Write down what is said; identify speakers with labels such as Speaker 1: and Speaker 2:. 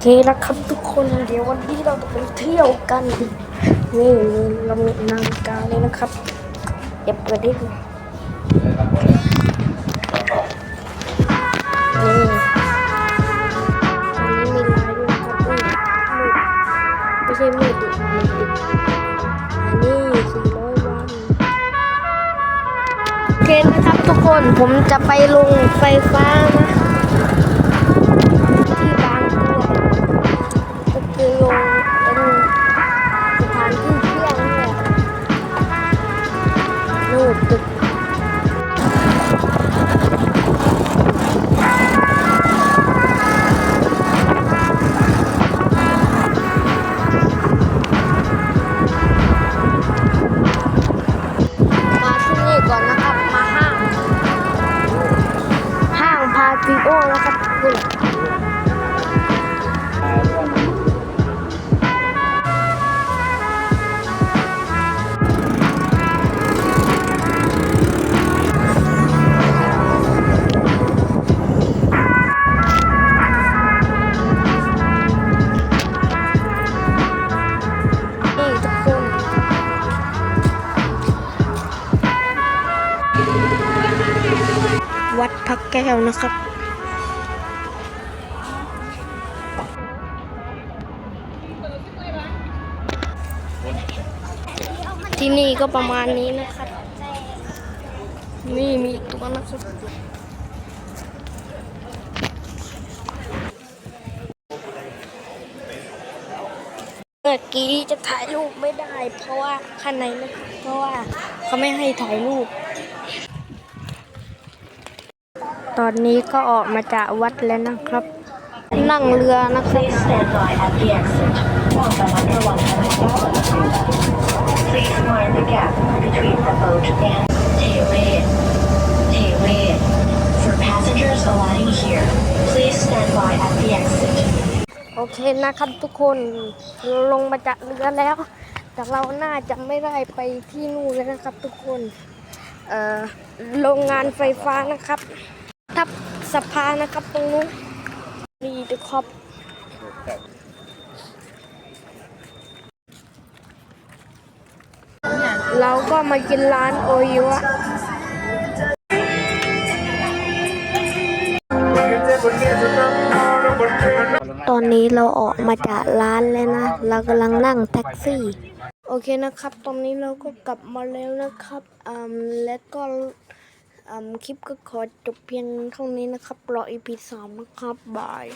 Speaker 1: เคแล้วครับทุกคนเดี๋ยววันนี้เราจะไปเที่ยวกันนี่เรามีนาฬิกาเลยนะครับเดี๋ยวเปิดให้ดูนี่อันนี้มีลายด้วยนะครับมืดไม่ใช่มืดดิมืดดิอันนี้สี่ร้อยวันโอเคนะครับทุกคนผมจะไปลงไฟฟ้านะ นู่นตึกมาที่นี่ก่อนนะครับมาห้างห้างพาติโอนะครับ วัดพระแก้วนะครับ ที่นี่ก็ประมาณนี้นะครับ นี่มีอีกตัวนะครับเมื่อกี้จะถ่ายรูปไม่ได้ เพราะว่าข้างในนะเพราะว่าเขาไม่ให้ถ่ายรูป ตอนนี้ก็ออกมาจากวัดแล้วนะครับ นั่งเรือนะครับโอเคนะครับทุกคนลงมาจากเรือแล้ว แต่เราน่าจะไม่ได้ไปที่นู่นแล้วนะครับทุกคนโรงงานไฟฟ้านะครับ ทับสะพานนะครับตรงนู้นนี่ทุกครับเราก็มากินร้านโอยุะตอนนี้เราออกมาจากร้านแล้วนะ เรากำลังนั่งแท็กซี่ โอเคนะครับ ตอนนี้เราก็กลับมาแล้วนะครับ อืม และก็ คลิปก็ขอจบเพียงเท่านี้นะครับ รอ EP สามนะครับบาย